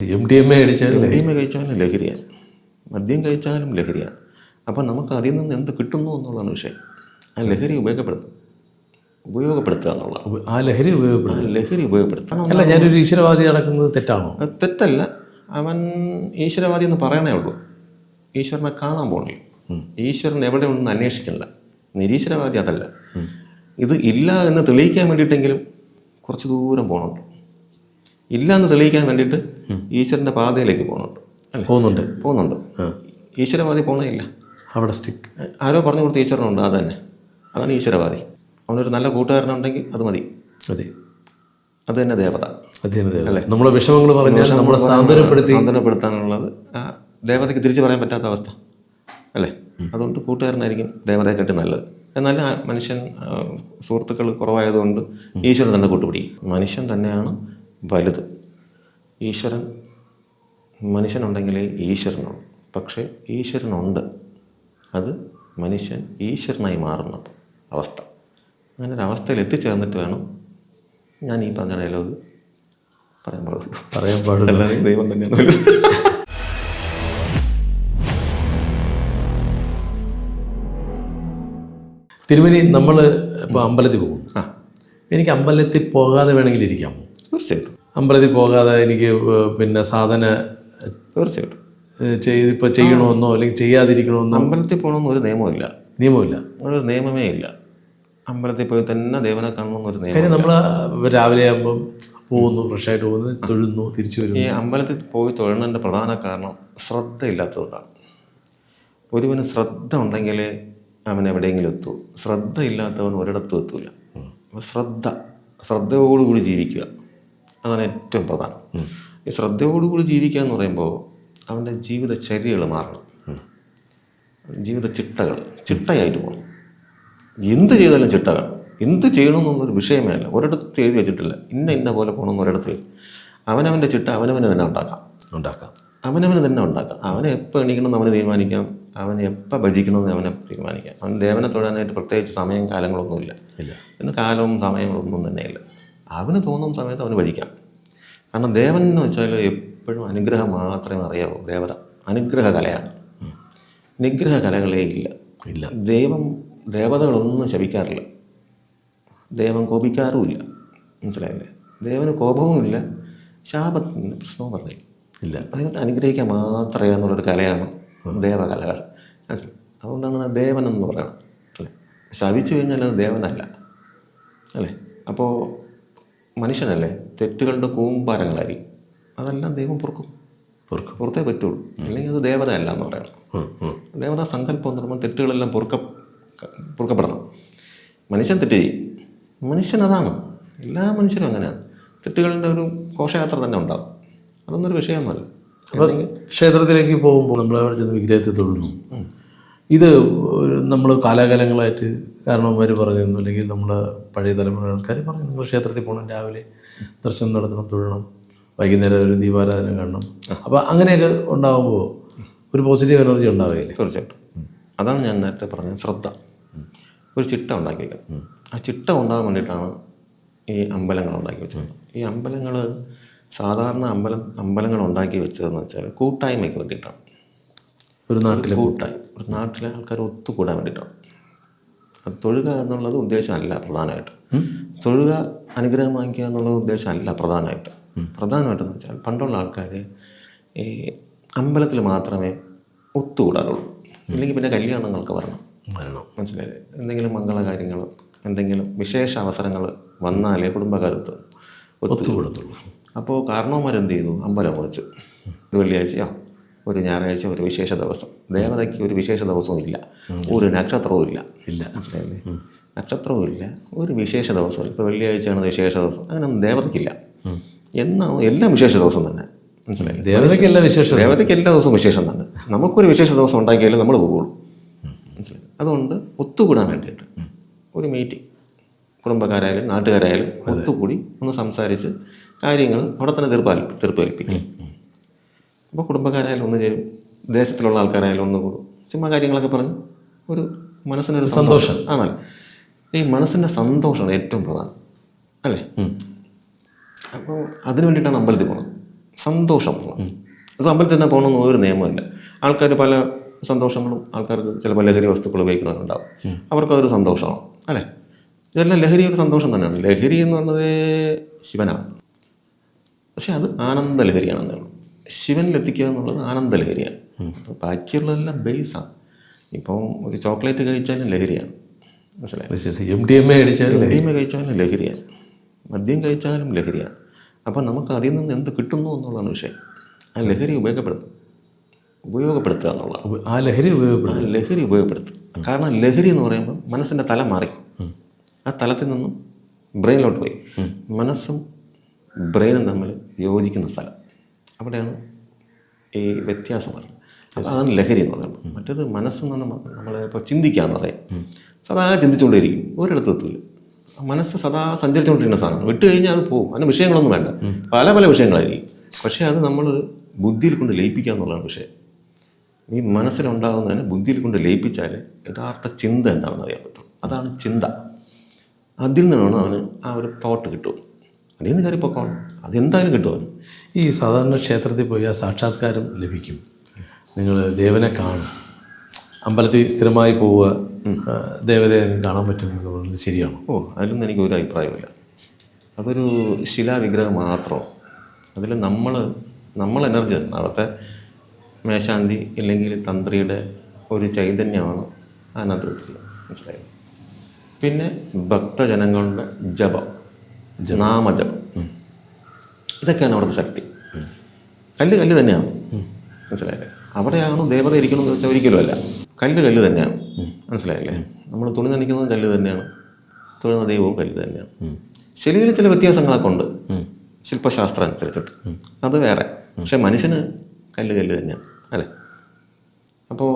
M D M A അടിച്ചാലും M D M A കഴിച്ചാലും ലഹരിയാണ് മദ്യം കഴിച്ചാലും ലഹരിയാണ് അപ്പം നമുക്ക് അതിൽ നിന്ന് എന്ത് കിട്ടുന്നു എന്നുള്ളതാണ് വിഷയം. ആ ലഹരി ഉപയോഗപ്പെടുത്തും. ഉപയോഗപ്പെടുത്തുക എന്നുള്ളതാണ്. ആ ലഹരി ഉപയോഗപ്പെടുത്തുക. ലഹരി ഉപയോഗപ്പെടുത്തണം അല്ല ഞാനൊരു ഈശ്വരവാദി നടക്കുന്നത് തെറ്റാണോ? തെറ്റല്ല. അവൻ ഈശ്വരവാദി എന്ന് പറയണേ ഉള്ളൂ. ഈശ്വരനെ കാണാൻ പോകണില്ല ഈശ്വരൻ എവിടെ ഉണ്ടെന്ന് അന്വേഷിക്കണ്ട നിരീശ്വരവാദി അതല്ല. ഇത് ഇല്ല എന്ന് തെളിയിക്കാൻ വേണ്ടിയിട്ടെങ്കിലും കുറച്ച് ദൂരം പോകണുണ്ട് ഇല്ല എന്ന് തെളിയിക്കാൻ വേണ്ടിയിട്ട് ഈശ്വരന്റെ പാതയിലേക്ക് പോകുന്നുണ്ട്. പോകുന്നുണ്ട്. പോകുന്നുണ്ട്. ഈശ്വരവാദി പോകണമില്ല അവിടെ സ്റ്റിക്ക് ആരോ പറഞ്ഞു കൊടുത്ത ഈശ്വരനുണ്ട് അത് തന്നെ. അതാണ് ഈശ്വരവാദി അവനൊരു നല്ല കൂട്ടുകാരനുണ്ടെങ്കിൽ അത് മതി. അതെ. അത് തന്നെ ദേവത. അതെ നമ്മളെ വിഷമങ്ങൾ പറഞ്ഞാൽ നമ്മളെ സാന്ത്വനപ്പെടുത്തി സാന്ത്വനപ്പെടുത്താനുള്ളത് ആ ദേവതയ്ക്ക് തിരിച്ചു പറയാൻ പറ്റാത്ത അവസ്ഥ. അല്ലേ? അതുകൊണ്ട് കൂട്ടുകാരനായിരിക്കും ദേവതയെക്കാട്ടി നല്ലത്. എന്നാൽ മനുഷ്യൻ സുഹൃത്തുക്കൾ കുറവായതുകൊണ്ട് ഈശ്വരൻ തന്നെ കൂട്ടുപിടിക്കും. മനുഷ്യൻ തന്നെയാണ് വലുത്. ഈശ്വരൻ മനുഷ്യനുണ്ടെങ്കിലേ ഈശ്വരനുള്ളൂ. പക്ഷേ ഈശ്വരനുണ്ട്. അത് മനുഷ്യൻ ഈശ്വരനായി മാറുന്നത്. അവസ്ഥ. അങ്ങനെ ഒരു അവസ്ഥയിൽ എത്തിച്ചേർന്നിട്ട് വേണം ഞാൻ ഈ പറഞ്ഞ ഡയലോഗ് പറയാൻ പാടുള്ളൂ. പറയാൻ പാടില്ല ദൈവം തന്നെയാണ് തിരുമനി നമ്മൾ ഇപ്പോൾ അമ്പലത്തിൽ പോകും ആ. എനിക്ക് അമ്പലത്തിൽ പോകാതെ വേണമെങ്കിൽ ഇരിക്കാമോ തീർച്ചയായിട്ടും. അമ്പലത്തിൽ പോകാതെ എനിക്ക് പിന്നെ സാധന തീർച്ചയായിട്ടും. ചെയ്ത് ഇപ്പോൾ ചെയ്യണമെന്നോ അല്ലെങ്കിൽ ചെയ്യാതിരിക്കണമെന്നോ അമ്പലത്തിൽ പോകണമെന്ന് ഒരു നിയമമില്ല നിയമമില്ല ഒരു നിയമമേ ഇല്ല. അമ്പലത്തിൽ പോയി തന്നെ ദേവനെ കാണണമെന്നൊരു നിയമം കാര്യം നമ്മൾ രാവിലെ ആകുമ്പം പോകുന്നു ഫ്രഷായിട്ട് പോകുന്നു തൊഴുന്നു തിരിച്ചു വരുന്നു. ഈ അമ്പലത്തിൽ പോയി തൊഴുന്നതിന്റെ പ്രധാന കാരണം ശ്രദ്ധയില്ലാത്തതുകൊണ്ടാണ്. ഒരുവന് ശ്രദ്ധ ഉണ്ടെങ്കിലേ അവൻ എവിടെയെങ്കിലും എത്തൂ. ശ്രദ്ധ ഇല്ലാത്തവൻ ഒരിടത്തും എത്തൂല. അപ്പോൾ ശ്രദ്ധ ശ്രദ്ധയോടുകൂടി ജീവിക്കുക. അതാണ് ഏറ്റവും പ്രധാനം. ഈ ശ്രദ്ധയോടുകൂടി ജീവിക്കുക എന്ന് പറയുമ്പോൾ അവന്റെ ജീവിതചര്യകൾ മാറണം. ജീവിത ചിട്ടകൾ ചിട്ടയായിട്ട് പോകണം. എന്ത് ചെയ്താലും ചിട്ട വേണം എന്ത് ചെയ്യണമെന്നുള്ളൊരു വിഷയമേ അല്ല. ഒരിടത്ത് എഴുതി വെച്ചിട്ടില്ല. ഇന്ന ഇന്ന പോലെ പോകണമെന്ന് ഒരിടത്ത് എഴുതി. അവനവന്റെ ചിട്ട അവനവന് തന്നെ ഉണ്ടാക്കാം. ഉണ്ടാക്കാം. അവനവന് തന്നെ ഉണ്ടാക്കാം. അവനെ എപ്പോൾ എണീക്കണമെന്ന് അവന് തീരുമാനിക്കാം. അവനെ എപ്പോൾ ഭജിക്കണമെന്ന് അവനെ തീരുമാനിക്കാം. അവൻ ദേവനെ തൊഴാനായിട്ട് പ്രത്യേകിച്ച് സമയം കാലങ്ങളൊന്നുമില്ല. ഇല്ല. ഇന്ന് കാലവും സമയങ്ങളൊന്നും തന്നെയില്ല. അവന് തോന്നുന്ന സമയത്ത് അവന് ഭജിക്കാം കാരണം ദേവൻ എന്ന് വെച്ചാൽ എപ്പോഴും അനുഗ്രഹം മാത്രമേ അറിയാവൂ. ദേവത അനുഗ്രഹ കലയാണ് നിഗ്രഹ കലകളേ ഇല്ല. ഇല്ല. ദൈവം ദേവതകളൊന്നും ശപിക്കാറില്ല. ദൈവം കോപിക്കാറുമില്ല മനസ്സിലായില്ലേ? ദേവന് കോപവുമില്ല ശാപത്തിന് പ്രശ്നവും പറഞ്ഞില്ല ഇല്ല. അതിനകത്ത് അനുഗ്രഹിക്കാൻ മാത്രമേ എന്നുള്ളൊരു കലയാണ് ദേവകലകൾ? അതുകൊണ്ടാണ് അത് ദേവൻ എന്ന് പറയുന്നത് അല്ലേ? ശപിച്ചു കഴിഞ്ഞാൽ അത് ദേവനല്ല. അല്ലേ? അപ്പോൾ മനുഷ്യനല്ലേ? തെറ്റുകളുടെ കൂമ്പാരങ്ങളായിരിക്കും അതെല്ലാം ദൈവം പൊറുക്കും. പൊറുക്കും പുറത്തേ പറ്റുള്ളൂ. അല്ലെങ്കിൽ അത് ദേവത അല്ല എന്ന് പറയണം ദേവത സങ്കല്പം എന്ന് പറയുമ്പോൾ തെറ്റുകളെല്ലാം പൊറുക്ക പൊറുക്കപ്പെടണം. മനുഷ്യൻ തെറ്റ് ചെയ്യും. മനുഷ്യൻ അതാണ്. എല്ലാ മനുഷ്യരും അങ്ങനെയാണ്. തെറ്റുകളുടെ ഒരു ഘോഷയാത്ര തന്നെ ഉണ്ടാകും അതൊന്നൊരു വിഷയമൊന്നുമല്ല. അപ്പോൾ ക്ഷേത്രത്തിലേക്ക് പോകുമ്പോൾ നമ്മൾ അവിടെ ചെന്ന് വിഗ്രഹത്തെ തൊഴുന്നു. ഇത് നമ്മൾ കാലാകാലങ്ങളായിട്ട് കാരണവന്മാർ പറഞ്ഞു അല്ലെങ്കിൽ നമ്മൾ പഴയ തലമുറ ആൾക്കാർ പറഞ്ഞു നിങ്ങൾ ക്ഷേത്രത്തിൽ പോകണം രാവിലെ ദർശനം നടത്തണം തൊഴണം വൈകുന്നേരം ഒരു ദീപാരാധന കാണണം. അപ്പോൾ അങ്ങനെയൊക്കെ ഉണ്ടാകുമ്പോൾ ഒരു പോസിറ്റീവ് എനർജി ഉണ്ടാവുകയില്ലേ തീർച്ചയായിട്ടും. അതാണ് ഞാൻ നേരത്തെ പറഞ്ഞത് ശ്രദ്ധ. ഒരു ചിട്ട ഉണ്ടാക്കി വെക്കണം. ആ ചിട്ട ഉണ്ടാകാൻ വേണ്ടിയിട്ടാണ് ഈ അമ്പലങ്ങൾ ഉണ്ടാക്കി വെച്ചത്. ഈ അമ്പലങ്ങൾ സാധാരണ അമ്പലം അമ്പലങ്ങൾ ഉണ്ടാക്കി വെച്ചതെന്ന് വെച്ചാൽ കൂട്ടായ്മയ്ക്ക് വേണ്ടിയിട്ടാണ്. ഒരു നാട്ടിൽ കൂട്ടായി ഒരു നാട്ടിലെ ആൾക്കാർ ഒത്തുകൂടാൻ വേണ്ടിയിട്ടാണ്. അത് തൊഴുക എന്നുള്ളത് ഉദ്ദേശമല്ല പ്രധാനമായിട്ട്. തൊഴുക അനുഗ്രഹം വാങ്ങിക്കുക എന്നുള്ളത് ഉദ്ദേശമല്ല പ്രധാനമായിട്ട്. പ്രധാനമായിട്ടെന്ന് വെച്ചാൽ പണ്ടുള്ള ആൾക്കാർ ഈ അമ്പലത്തിൽ മാത്രമേ ഒത്തുകൂടാറുള്ളൂ. അല്ലെങ്കിൽ പിന്നെ കല്യാണങ്ങൾക്ക് വരണം. വരണം. മനസ്സിലായില്ലേ? എന്തെങ്കിലും മംഗള കാര്യങ്ങൾ എന്തെങ്കിലും വിശേഷ അവസരങ്ങൾ വന്നാലേ കുടുംബകാലത്ത് ഒത്തുകൂടത്തുള്ളൂ. അപ്പോൾ കാരണവന്മാരെന്ത് ചെയ്തു അമ്പലം വെച്ചു ഒരു വെള്ളിയാഴ്ചയോ? ഒരു ഞായറാഴ്ച ഒരു വിശേഷ ദിവസം. ദേവതയ്ക്ക് ഒരു വിശേഷ ദിവസവും ഇല്ല. ഒരു നക്ഷത്രവും ഇല്ല. ഇല്ല. മനസ്സിലായില്ലേ? നക്ഷത്രവും ഇല്ല. ഒരു വിശേഷ ദിവസവും ഇപ്പോൾ വെള്ളിയാഴ്ചയാണ് വിശേഷ ദിവസം. അങ്ങനെയൊന്നും ദേവതയ്ക്കില്ല. എന്നാ എല്ലാം വിശേഷ ദിവസം തന്നെ. മനസ്സിലായി ദേവതയ്ക്ക് എല്ലാ വിശേഷം ദേവതയ്ക്ക് എല്ലാ ദിവസവും വിശേഷം തന്നെ. നമുക്കൊരു വിശേഷ ദിവസം ഉണ്ടാക്കിയാലും നമ്മൾ പോകുള്ളൂ മനസ്സിലായി അതുകൊണ്ട് ഒത്തുകൂടാൻ വേണ്ടിയിട്ട് ഒരു മീറ്റിംഗ് കുടുംബക്കാരായാലും നാട്ടുകാരായാലും ഒത്തുകൂടി ഒന്ന് സംസാരിച്ച് കാര്യങ്ങൾ അവിടെ തന്നെ തീർപ്പാൽ തീർപ്പ് കൽപ്പിക്കും അപ്പോൾ കുടുംബക്കാരായാലും ഒന്ന് ചേരും. ദേശത്തിലുള്ള ആൾക്കാരായാലും ഒന്ന് കൂടും. ചുമ്മാ കാര്യങ്ങളൊക്കെ പറഞ്ഞ് ഒരു മനസ്സിനൊരു സന്തോഷം. ആണല്ലേ? ഈ മനസ്സിന്റെ സന്തോഷമാണ് ഏറ്റവും പ്രധാനം. അല്ലേ? അപ്പോൾ അതിനു വേണ്ടിയിട്ടാണ് അമ്പലത്തിൽ പോകുന്നത് സന്തോഷം അത് അമ്പലത്തിൽ തന്നെ പോകണമെന്ന് ഒരു നിയമമില്ല. ആൾക്കാർ പല സന്തോഷങ്ങളും ആൾക്കാർക്ക് ചിലപ്പോൾ ലഹരി വസ്തുക്കൾ ഉപയോഗിക്കുന്നവരുണ്ടാവും. അവർക്കതൊരു സന്തോഷമാണ്. അല്ലേ? ഇതെല്ലാം ലഹരി ഒരു സന്തോഷം തന്നെയാണ്. ലഹരി എന്ന് പറഞ്ഞത് ശിവനാണ്. പക്ഷെ അത് ആനന്ദ ലഹരിയാണെന്നേ ഉള്ളൂ ശിവനിലെത്തിക്കുക എന്നുള്ളത് ആനന്ദ ലഹരിയാണ്. അപ്പോൾ ബാക്കിയുള്ളതെല്ലാം ബേസാണ്. ഇപ്പം ഒരു ചോക്ലേറ്റ് കഴിച്ചാലും ലഹരിയാണ്. മനസ്സിലായി? എം ഡി എം എ കഴിച്ചാലും എം ഡി എം എ കഴിച്ചാലും ലഹരിയാണ്. മദ്യം കഴിച്ചാലും ലഹരിയാണ്. അപ്പം നമുക്ക് അതിൽ നിന്ന് എന്ത് കിട്ടുന്നു എന്നുള്ളതാണ് വിഷയം. ആ ലഹരി ഉപയോഗപ്പെടുത്തും. ഉപയോഗപ്പെടുത്തുക എന്നുള്ളതാണ്. ആ ലഹരി ഉപയോഗപ്പെടുത്തും ആ ലഹരി ഉപയോഗപ്പെടുത്തും. കാരണം ലഹരി എന്ന് പറയുമ്പോൾ മനസ്സിന്റെ തല മാറി. ആ തലത്തിൽ നിന്നും ബ്രെയിനിലോട്ട് പോയി. മനസ്സും ബ്രെയിനും തമ്മിൽ യോജിക്കുന്ന സ്ഥലം. അവിടെയാണ് ഈ വ്യത്യാസം വരുന്നത്. അപ്പോൾ അതാണ് ലഹരി എന്ന് പറയുന്നത്. മറ്റേത് മനസ്സെന്ന് നമ്മൾ ഇപ്പോൾ ചിന്തിക്കുക എന്ന് പറയും. സദാ ചിന്തിച്ചുകൊണ്ടേയിരിക്കും. ഒരിടത്ത് എത്തില്ല മനസ്സ് സദാ സഞ്ചരിച്ചുകൊണ്ടിരിക്കുന്ന സാധനം വിട്ടു കഴിഞ്ഞാൽ അത് പോകും. അതിന് വിഷയങ്ങളൊന്നും വേണ്ട. പല പല വിഷയങ്ങളായിരിക്കും. പക്ഷേ അത് നമ്മൾ ബുദ്ധിയിൽ കൊണ്ട് ലയിപ്പിക്കുക എന്നുള്ളതാണ് വിഷയം. ഈ മനസ്സിലുണ്ടാകുന്നതിന് ബുദ്ധിയിൽ കൊണ്ട് ലയിപ്പിച്ചാൽ യഥാർത്ഥ ചിന്ത എന്താണെന്ന് അറിയാൻ പറ്റും. അതാണ് ചിന്ത. അതിൽ നിന്നാണ് അവന് ആ ഒരു തോട്ട് കിട്ടും അതിൽ നിന്ന് കയറി പൊക്കോണം അതെന്തായാലും കിട്ടും ഈ സാധാരണ ക്ഷേത്രത്തിൽ പോയി ആ സാക്ഷാത്കാരം ലഭിക്കും. നിങ്ങൾ ദേവനെ കാണും. അമ്പലത്തിൽ സ്ഥിരമായി പോവുക ദേവതയെ കാണാൻ പറ്റും പറയുന്നത് ശരിയാണോ? ഓ അതിലൊന്നും എനിക്ക് ഒരു അഭിപ്രായമില്ല അതൊരു ശിലാവിഗ്രഹം മാത്രം. അതിൽ നമ്മൾ നമ്മൾ എനർജി അവിടുത്തെ മേശാന്തി ഇല്ലെങ്കിൽ തന്ത്രിയുടെ ഒരു ചൈതന്യമാണ് അതിനകത്ത് മനസ്സിലായത് പിന്നെ ഭക്തജനങ്ങളുടെ ജപം. നാമജപം ഇതൊക്കെയാണ് അവിടുത്തെ ശക്തി. കല്ല് കല്ല് തന്നെയാണ്. മനസ്സിലായില്ലേ? അവിടെയാണ് ദേവത ഇരിക്കണമെന്ന് വെച്ചാൽ ഒരിക്കലും അല്ല. കല്ല് കല്ല് തന്നെയാണ്. മനസ്സിലായില്ലേ? നമ്മൾ തുണി നനയ്ക്കുന്നത് കല്ല് തന്നെയാണ്. തൊഴുന്ന ദൈവവും കല്ല് തന്നെയാണ്. ശരിയിൽ ചില വ്യത്യാസങ്ങളൊക്കെ ഉണ്ട്. ശില്പശാസ്ത്രം അനുസരിച്ചിട്ട്. അത് വേറെ. പക്ഷെ മനുഷ്യന് കല്ല് കല്ല് തന്നെയാണ്. അല്ലേ? അപ്പോൾ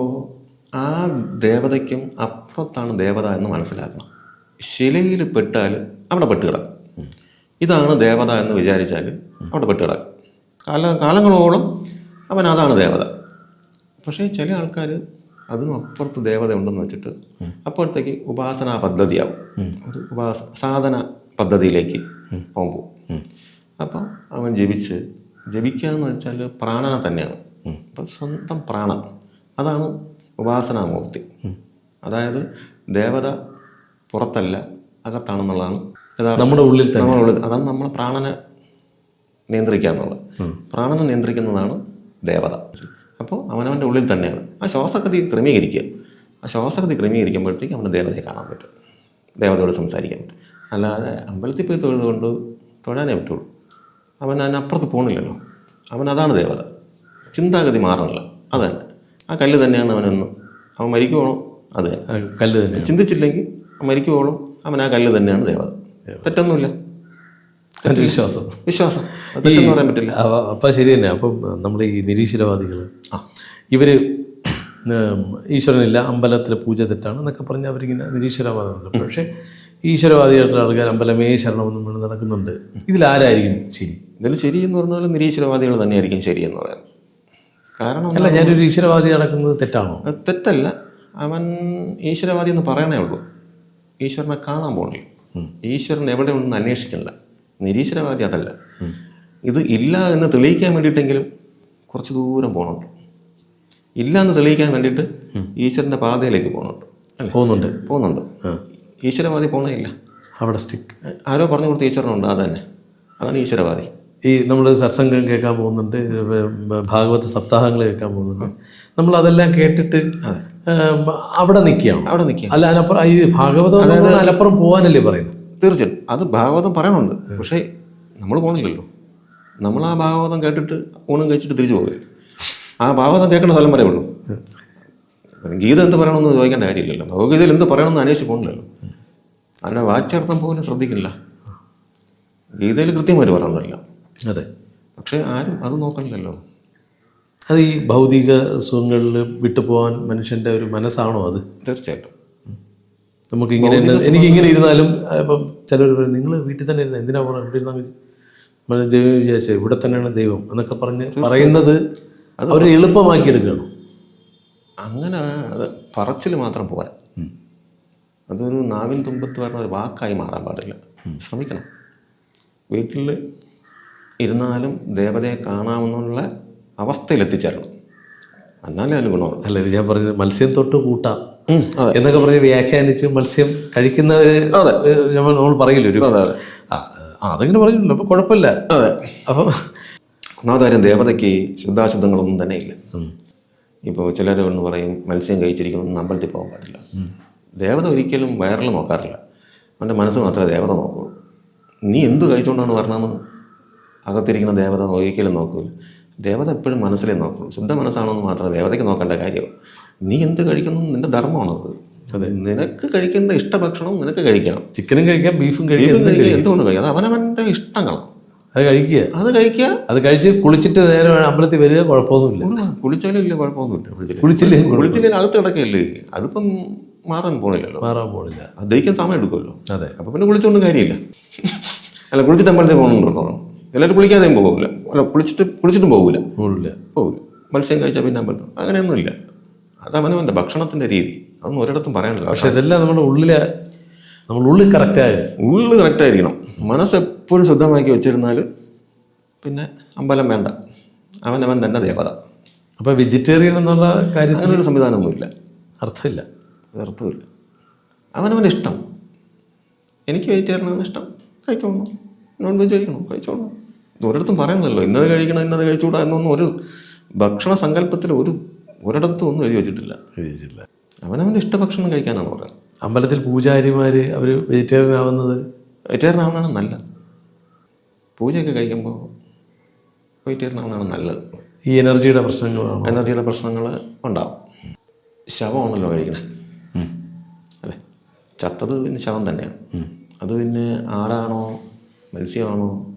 ആ ദേവതയ്ക്കും അപ്പുറത്താണ് ദേവത എന്ന് മനസ്സിലാക്കണം. ശിലയിൽ പെട്ടാൽ അവിടെ പെട്ട് കിടക്കും. ഇതാണ് ദേവത എന്ന് വിചാരിച്ചാൽ അവിടെ പെട്ട് കിടക്കും. കാല കാലങ്ങളോളം അവൻ അതാണ് ദേവത. പക്ഷേ ചില ആൾക്കാർ അതിനും അപ്പുറത്ത് ദേവത ഉണ്ടെന്ന് വെച്ചിട്ട് അപ്പോഴത്തേക്ക് ഉപാസനാ പദ്ധതിയാവും. ഒരു ഉപാസ സാധന പദ്ധതിയിലേക്ക് പോകും. അപ്പം അവൻ ജപിച്ച് ജപിക്കുക എന്ന് വെച്ചാൽ പ്രാണനെ തന്നെയാണ്. അപ്പം സ്വന്തം പ്രാണൻ. അതാണ് ഉപാസനാമൂർത്തി അതായത് ദേവത പുറത്തല്ല അകത്താണെന്നുള്ളതാണ് നമ്മുടെ ഉള്ളിൽ തന്നെ. ഉള്ളിൽ അതാണ് നമ്മളെ പ്രാണനെ നിയന്ത്രിക്കുക എന്നുള്ളത് പ്രാണനെ നിയന്ത്രിക്കുന്നതാണ് ദേവത. അപ്പോൾ അവനവന്റെ ഉള്ളിൽ തന്നെയാണ്. ആ ശ്വാസഗതി ക്രമീകരിക്കുക. ആ ശ്വാസഗതി ക്രമീകരിക്കുമ്പോഴത്തേക്ക് അവന്റെ ദേവതയെ കാണാൻ പറ്റും. ദേവതയോട് സംസാരിക്കാൻ പറ്റും. അല്ലാതെ അമ്പലത്തിൽ പോയി തൊഴുതുകൊണ്ട് തൊഴാനേ പറ്റുള്ളൂ. അവൻ അതിനപ്പുറത്ത് പോകണില്ലല്ലോ അവൻ അതാണ് ദേവത. ചിന്താഗതി മാറണില്ല. അത് തന്നെ. ആ കല്ല് തന്നെയാണ് അവനെന്ന് അവൻ മരിക്കുവോളും അത് കല്ല് തന്നെ ചിന്തിച്ചില്ലെങ്കിൽ മരിക്കുവോളും അവൻ ആ കല്ല് തന്നെയാണ് ദേവത. തെറ്റൊന്നുമില്ല. എന്റെ വിശ്വാസം. വിശ്വാസം. പറയാൻ പറ്റില്ല. അപ്പം ശരി തന്നെ. അപ്പം നമ്മുടെ ഈ നിരീശ്വരവാദികൾ. ഇവർ ഈശ്വരനില്ല അമ്പലത്തിലെ പൂജ തെറ്റാണ് എന്നൊക്കെ പറഞ്ഞ് അവരിങ്ങനെ നിരീശ്വരവാദമുണ്ട്. പക്ഷേ ഈശ്വരവാദിയായിട്ടുള്ള ആൾക്കാർ അമ്പലമേ ശരണമെന്നും പറഞ്ഞ് നടക്കുന്നുണ്ട്. ഇതിലാരായിരിക്കും ശരി? ഇതിൽ ശരി എന്ന് പറഞ്ഞാൽ നിരീശ്വരവാദികൾ തന്നെയായിരിക്കും ശരി എന്ന് പറയാൻ. കാരണം അല്ല ഞാനൊരു ഈശ്വരവാദി നടക്കുന്നത് തെറ്റാണോ? തെറ്റല്ല. അവൻ ഈശ്വരവാദി എന്ന് പറയണേ ഉള്ളൂ. ഈശ്വരനെ കാണാൻ പോകണില്ല ഈശ്വരൻ എവിടെ ഉണ്ടെന്ന് അന്വേഷിക്കണ്ട. നിരീശ്വരവാദി അതല്ല. ഇത് ഇല്ല എന്ന് തെളിയിക്കാൻ വേണ്ടിയിട്ടെങ്കിലും കുറച്ച് ദൂരം പോകണുണ്ട് ഇല്ല എന്ന് തെളിയിക്കാൻ വേണ്ടിയിട്ട് ഈശ്വരന്റെ പാതയിലേക്ക് പോകുന്നുണ്ട്. പോകുന്നുണ്ട്. പോകുന്നുണ്ട് ഈശ്വരവാദി പോകണേ ഇല്ല. അവിടെ സ്റ്റിക്ക് ആരോ പറഞ്ഞു കൊടുത്ത ഈശ്വരനുണ്ട് അത് തന്നെ അതാണ് ഈശ്വരവാദി. ഈ നമ്മൾ സത്സംഗം കേൾക്കാൻ പോകുന്നുണ്ട് ഭാഗവത സപ്താഹങ്ങൾ കേൾക്കാൻ പോകുന്നുണ്ട്. നമ്മൾ അതെല്ലാം കേട്ടിട്ട് അവിടെ നിൽക്കുകയാണ്. അവിടെ നിൽക്കുക അല്ല അതിനപ്പുറം ഈ ഭാഗവതം അതായത് അതിനപ്പുറം പോകാനല്ലേ പറയുന്നത്? തീർച്ചയായിട്ടും. അത് ഭാഗവതം പറയണുണ്ട്. പക്ഷേ നമ്മൾ പോകണില്ലല്ലോ നമ്മൾ ആ ഭാഗവതം കേട്ടിട്ട് ഊണും കഴിച്ചിട്ട് തിരിച്ചു പോവുകയില്ല ആ ഭാഗവതം കേൾക്കേണ്ട സ്ഥലം വരെ ഉള്ളൂ. ഗീത എന്ത് പറയണമെന്ന് ചോദിക്കേണ്ട കാര്യമില്ലല്ലോ. ഭഗവത്ഗീതയിൽ എന്ത് പറയണമെന്ന് അന്വേഷിച്ച് പോകണില്ലല്ലോ അതിന്റെ വാച്യാർത്ഥം പോലും ശ്രദ്ധിക്കില്ല. ഗീതയിൽ കൃത്യമായിട്ട് പറയണമല്ല അതെ. പക്ഷേ ആരും അത് നോക്കണില്ലല്ലോ. അത് ഈ ഭൗതിക സുഖങ്ങളിൽ വിട്ടുപോകാൻ മനുഷ്യന്റെ ഒരു മനസ്സാണോ അത്? തീർച്ചയായിട്ടും. നമുക്ക് ഇങ്ങനെ എനിക്ക് ഇങ്ങനെ ഇരുന്നാലും ഇപ്പം ചിലർ പറയും നിങ്ങൾ വീട്ടിൽ തന്നെ ഇരുന്ന? എന്തിനാ പോകണം ഇവിടെ ഇരുന്നാൽ ദൈവം വിചാരിച്ചത് ഇവിടെ തന്നെയാണ് ദൈവം എന്നൊക്കെ പറഞ്ഞ് പറയുന്നത് അവർ എളുപ്പമാക്കി എടുക്കുകയാണ്? അങ്ങനെ അത് പറച്ചിൽ മാത്രം പോരാ. അതൊരു നാവിൻ തുമ്പത്ത് പറഞ്ഞ ഒരു വാക്കായി മാറാൻ പാടില്ല. ശ്രമിക്കണം. വീട്ടിൽ ഇരുന്നാലും ദേവതയെ കാണാമെന്നുള്ള അവസ്ഥയിൽ എത്തിച്ചേരണം എന്നാലേ അതിന് ഗുണമുള്ളൂ. അല്ല ഇത് ഞാൻ പറഞ്ഞത് മത്സ്യം തൊട്ട് കൂട്ടാം. എന്നൊക്കെ പറഞ്ഞ് വ്യാഖ്യാനിച്ച് മത്സ്യം കഴിക്കുന്നവര് നമ്മൾ നമ്മൾ പറയില്ല ഒരു അതങ്ങനെ പറയുന്നുണ്ട് അപ്പൊ കുഴപ്പമില്ല. അതെ. അപ്പം ഒന്നാമത്തെ ദേവതയ്ക്ക് ശുദ്ധാശുദ്ധങ്ങളൊന്നും തന്നെ ഇല്ല. ഇപ്പോൾ ചിലർ ഒന്ന് പറയും മത്സ്യം കഴിച്ചിരിക്കുന്നു അമ്പലത്തിൽ പോകാൻ പാടില്ല. ദേവത ഒരിക്കലും വയറിൽ നോക്കാറില്ല. അവന്റെ മനസ്സ് മാത്രമേ ദേവത നോക്കുള്ളൂ. നീ എന്ത് കഴിച്ചുകൊണ്ടാണ് വരണമെന്ന്? അകത്തിരിക്കുന്ന ദേവത ഒരിക്കലും നോക്കൂല. ദേവത എപ്പോഴും മനസ്സിലേ നോക്കുള്ളൂ. ശുദ്ധ മനസ്സാണെന്ന് മാത്രം ദേവതയ്ക്ക് നോക്കേണ്ട കാര്യമാണ് നീ എന്ത് കഴിക്കുന്നു നിന്റെ ധർമ്മമാണത് നിനക്ക് കഴിക്കേണ്ട ഇഷ്ടഭക്ഷണം നിനക്ക് കഴിക്കണം. ചിക്കനും കഴിക്കാം ബീഫും കഴിക്കാം എന്തുകൊണ്ട് കഴിക്കാം? അത് അവനവന്റെ ഇഷ്ടങ്ങളാണ് അത് കഴിക്കുക. അത് കഴിക്കുക. അത് കഴിച്ച് കുളിച്ചിട്ട് നേരെ അമ്പലത്തിൽ വരിക കുഴപ്പമൊന്നുമില്ല. കുളിച്ചാലും ഇല്ല കുഴപ്പമൊന്നുമില്ല കുളിച്ചില്ല? കുളിച്ചില്ലെങ്കിൽ അകത്ത് കിടക്കല്ലേ അതിപ്പം മാറാൻ പോണില്ലല്ലോ. മാറാൻ പോണില്ല. അത് ദഹിക്കാൻ സമയം എടുക്കുമല്ലോ അതെ. അപ്പം പിന്നെ കുളിച്ചുകൊണ്ട് കാര്യമില്ല. അല്ല കുളിച്ചിട്ട് അമ്പലത്തിൽ പോകണമെന്നുണ്ടോ എല്ലാവരും കുളിക്കാതെയും പോകില്ല അല്ല കുളിച്ചിട്ട് കുളിച്ചിട്ടും പോകില്ല പോകില്ല പോകില്ല മത്സ്യം കഴിച്ചാൽ പിന്നെ അമ്പലത്തിൽ അങ്ങനെയൊന്നുമില്ല. അത് അവനവന്റെ ഭക്ഷണത്തിന്റെ രീതി. അതൊന്നും ഒരിടത്തും പറയാനില്ല. പക്ഷെ ഇതെല്ലാം നമ്മുടെ ഉള്ളിലെ നമ്മൾ ഉള്ളിൽ കറക്റ്റായ ഉള്ളിൽ കറക്റ്റായിരിക്കണം മനസ്സെപ്പോഴും ശുദ്ധമാക്കി വെച്ചിരുന്നാൽ പിന്നെ അമ്പലം വേണ്ട. അവനവൻ തന്നെ ദേവത. അപ്പോൾ വെജിറ്റേറിയൻ എന്നുള്ള കാര്യത്തിൽ ഒരു സംവിധാനമൊന്നുമില്ല. അർത്ഥമില്ല. അതർത്ഥമില്ല അവനവന്റെ ഇഷ്ടം. എനിക്ക് വെജിറ്റേറിയനാണ് ഇഷ്ടം. കഴിച്ചോളണം. നോൺ വെജ് കഴിക്കണം. കഴിച്ചോളണം. ഒരിടത്തും പറയുന്നല്ലോ ഇന്നത് കഴിക്കണം ഇന്നത് കഴിച്ചുകൂടാ എന്നൊന്നും ഒരു ഭക്ഷണ സങ്കല്പത്തിൽ ഒരു ഒരിടത്തും ഒന്നും എഴുതി വെച്ചിട്ടില്ല. വിജയിച്ചില്ല അവനവന്റെ ഇഷ്ടഭക്ഷണം കഴിക്കാനാണ് പറയുന്നത്. അമ്പലത്തിൽ പൂജാരിമാർ അവർ വെജിറ്റേറിയൻ ആവുന്നത് വെജിറ്റേറിയൻ ആവുന്നതാണ് നല്ലത്. പൂജയൊക്കെ കഴിക്കുമ്പോൾ വെജിറ്റേറിയൻ ആവുന്നതാണ് നല്ലത്. ഈ എനർജിയുടെ പ്രശ്നങ്ങൾ എനർജിയുടെ പ്രശ്നങ്ങൾ ഉണ്ടാവും. ശവമാണല്ലോ കഴിക്കണേ. അല്ലേ? ചത്തത് പിന്നെ ശവം തന്നെയാണ്. അത് പിന്നെ ആടാണോ മത്സ്യമാണോ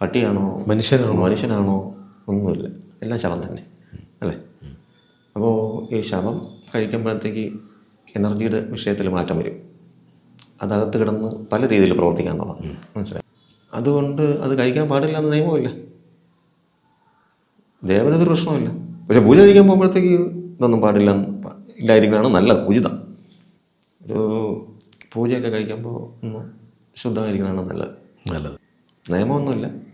പട്ടിയാണോ? മനുഷ്യനാണോ? മനുഷ്യനാണോ? ഒന്നുമില്ല. എല്ലാം ശവം തന്നെ. അല്ലേ? അപ്പോൾ ഈ ശവം കഴിക്കുമ്പോഴത്തേക്ക് എനർജിയുടെ വിഷയത്തിൽ മാറ്റം വരും. അതകത്ത് കിടന്ന് പല രീതിയിൽ പ്രവർത്തിക്കാൻ തുടങ്ങും മനസ്സിലായി? അതുകൊണ്ട് അത് കഴിക്കാൻ പാടില്ല എന്ന് നിയമമില്ല ദേവനൊരു പ്രശ്നമില്ല പക്ഷെ പൂജ കഴിക്കാൻ പോകുമ്പോഴത്തേക്ക് ഇതൊന്നും പാടില്ല. ഇല്ലായിരിക്കുന്നതാണ് നല്ലത്. ഉചിതം. ഒരു പൂജയൊക്കെ കഴിക്കുമ്പോൾ ഒന്ന് ശുദ്ധമായിരിക്കണമാണ് നല്ലത്. നല്ലത്. നിയമമൊന്നുമില്ല.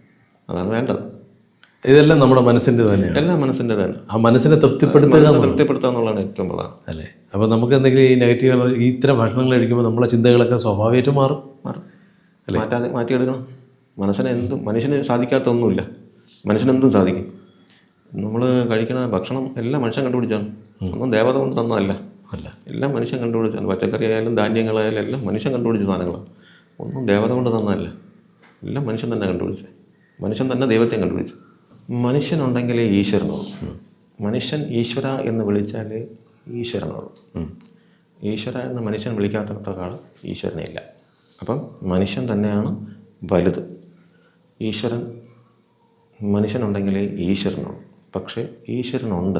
അതാണ് വേണ്ടത്. ഇതെല്ലാം നമ്മുടെ മനസ്സിന്റെ തന്നെയാണ്. എല്ലാം മനസ്സിന്റെ തന്നെ ആ മനസ്സിനെ തൃപ്തിപ്പെടുത്തുക തൃപ്തിപ്പെടുത്തുക എന്നുള്ളതാണ് ഏറ്റവും പ്രധാനം. അല്ലേ? അപ്പോൾ നമുക്ക് എന്തെങ്കിലും ഈ നെഗറ്റീവ് ഈ ഇത്തരം ഭക്ഷണങ്ങൾ കഴിക്കുമ്പോൾ നമ്മളെ ചിന്തകളൊക്കെ സ്വാഭാവികമായിട്ട് മാറും. മാറും. മാറ്റാതെ മാറ്റിയെടുക്കണം. മനസ്സിനെ എന്തും മനുഷ്യന് സാധിക്കാത്ത ഒന്നുമില്ല മനുഷ്യനെന്തും സാധിക്കും. നമ്മൾ കഴിക്കുന്ന ഭക്ഷണം എല്ലാം മനുഷ്യൻ കണ്ടുപിടിച്ചാണ്. ഒന്നും ദേവത കൊണ്ട് തന്നതല്ല. അല്ല. എല്ലാം മനുഷ്യൻ കണ്ടുപിടിച്ചാണ്. പച്ചക്കറി ആയാലും ധാന്യങ്ങളായാലും എല്ലാം മനുഷ്യൻ കണ്ടുപിടിച്ച സാധനങ്ങളാണ്. ഒന്നും ദേവത കൊണ്ട് തന്നതല്ല. എല്ലാം മനുഷ്യൻ തന്നെ കണ്ടുപിടിച്ചത് മനുഷ്യൻ തന്നെ ദൈവത്തെ കണ്ടുപിടിച്ചു. മനുഷ്യനുണ്ടെങ്കിലേ ഈശ്വരനുള്ളൂ. മനുഷ്യൻ ഈശ്വര എന്ന് വിളിച്ചാൽ ഈശ്വരനുള്ളൂ. ഈശ്വര എന്ന് മനുഷ്യൻ വിളിക്കാത്തടത്തോളം ഈശ്വരനെ ഇല്ല. അപ്പം മനുഷ്യൻ തന്നെയാണ് വലുത്. ഈശ്വരൻ മനുഷ്യനുണ്ടെങ്കിലേ ഈശ്വരനുള്ളൂ. പക്ഷേ ഈശ്വരനുണ്ട്.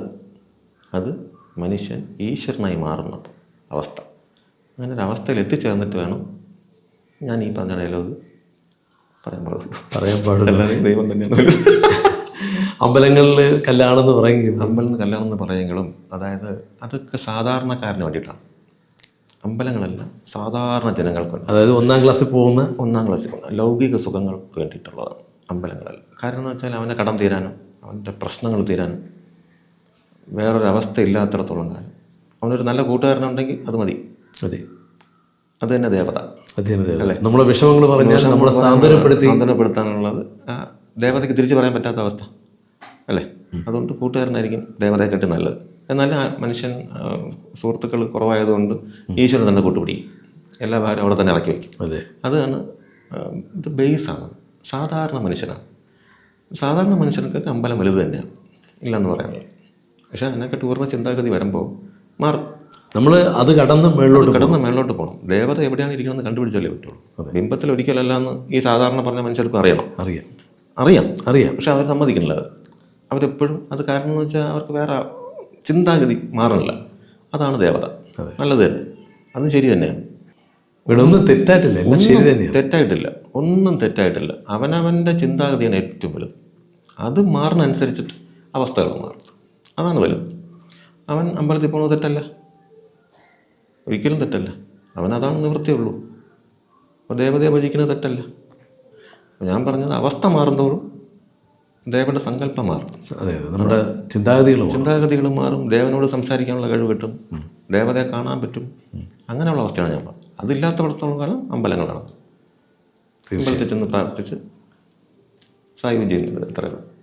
അത് മനുഷ്യൻ ഈശ്വരനായി മാറുന്നത് അവസ്ഥ. അങ്ങനെ ഒരു എത്തിച്ചേർന്നിട്ട് വേണം ഞാൻ ഈ പറഞ്ഞ ഡയലോഗ് പറയാൻ പാടുള്ളൂ. പറയാൻ പാടില്ല ദൈവം തന്നെയാണ് അമ്പലങ്ങളിൽ എന്ന് പറയെങ്കിലും അമ്പലം കല്യാണം എന്ന് പറയുമെങ്കിലും അതായത് അതൊക്കെ സാധാരണക്കാരന് വേണ്ടിയിട്ടാണ്. അമ്പലങ്ങളല്ല സാധാരണ ജനങ്ങൾക്ക് വേണ്ടി. അതായത് ഒന്നാം ക്ലാസ്സിൽ പോകുന്ന ഒന്നാം ക്ലാസ്സിൽ പോകുന്ന ലൗകിക സുഖങ്ങൾക്ക് വേണ്ടിയിട്ടുള്ളതാണ് അമ്പലങ്ങളല്ല. കാരണം എന്ന് വെച്ചാൽ അവന്റെ കടം തീരാനും അവന്റെ പ്രശ്നങ്ങൾ തീരാനും വേറൊരവസ്ഥ ഇല്ലാത്തിടത്തോളം കാലം. അവനൊരു നല്ല കൂട്ടുകാരനുണ്ടെങ്കിൽ അത് മതി. അതെ. അത് തന്നെ ദേവത. അതെ നമ്മളെ വിഷമങ്ങൾ പറഞ്ഞാൽ നമ്മളെ സാന്ത്വനപ്പെടുത്തി സാന്ത്വനപ്പെടുത്താനുള്ളത് ആ ദേവതയ്ക്ക് തിരിച്ചു പറയാൻ പറ്റാത്ത അവസ്ഥ. അല്ലേ? അതുകൊണ്ട് കൂട്ടുകാരനായിരിക്കും ദേവതയെക്കാട്ടി നല്ലത്. എന്നാൽ മനുഷ്യൻ സുഹൃത്തുക്കൾ കുറവായതുകൊണ്ട് ഈശ്വരൻ തന്നെ കൂട്ടുപിടിക്കും. എല്ലാ ഭാരം അവിടെ തന്നെ ഇറക്കി വയ്ക്കും. അതെ. അതാണ് തന്നെ ഇത് ബേസാണ്. സാധാരണ മനുഷ്യനാണ്. സാധാരണ മനുഷ്യർക്കൊക്കെ അമ്പലം വലുത് തന്നെയാണ്. ഇല്ലെന്ന് പറയാനുള്ളത് പക്ഷേ അതിനൊക്കെ ഉയർന്ന ചിന്താഗതി വരുമ്പോൾ മാറും. നമ്മൾ അത് കടന്ന് മേളിലോട്ട് കടന്ന് മേളിലോട്ട് പോകണം ദേവത എവിടെയാണ് ഇരിക്കണമെന്ന് കണ്ടുപിടിച്ചാലേ പറ്റുള്ളൂ. ബിംബത്തിൽ ഒരിക്കലല്ല എന്ന് ഈ സാധാരണ പറഞ്ഞ മനുഷ്യർക്ക് അറിയണം. അറിയാം. അറിയാം. അറിയാം. പക്ഷെ അവർ സമ്മതിക്കണില്ല അത് അവരെപ്പോഴും അത് കാരണം എന്ന് വെച്ചാൽ അവർക്ക് വേറെ ചിന്താഗതി മാറണില്ല അതാണ് ദേവത. നല്ലത് തന്നെ. അതും ശരി തന്നെയാണ്. ഇവിടെ ഒന്നും തെറ്റായിട്ടില്ല. എല്ലാം ശരി തന്നെയാണ്. തെറ്റായിട്ടില്ല. ഒന്നും തെറ്റായിട്ടില്ല. അവനവന്റെ ചിന്താഗതിയാണ് ഏറ്റവും വലുത്. അത് മാറുന്നതനുസരിച്ചിട്ട് അവസ്ഥകൾ മാറും. അതാണ് വലുത്. അവൻ അമ്പലത്തിൽ പോകുന്നത് തെറ്റല്ല. ഒരിക്കലും തെറ്റല്ല. അവൻ അതാണ് നിവൃത്തിയുള്ളൂ അപ്പോൾ ദേവതയെ ഭജിക്കുന്നത് തെറ്റല്ല. ഞാൻ പറഞ്ഞത് അവസ്ഥ മാറുന്തോറും ദേവന്റെ സങ്കല്പം മാറും. അതെ നമ്മുടെ ചിന്താഗതികൾ. ചിന്താഗതികൾ മാറും. ദേവനോട് സംസാരിക്കാനുള്ള കഴിവ് കിട്ടും. ദേവതയെ കാണാൻ പറ്റും. അങ്ങനെയുള്ള അവസ്ഥയാണ് ഞാൻ പറഞ്ഞത്. അതില്ലാത്തവിടത്തോളം കാലം അമ്പലങ്ങളാണ്. അമ്പലത്തിൽ ചെന്ന് പ്രാർത്ഥിച്ച് സായുജ്യം എത്രയുള്ളൂ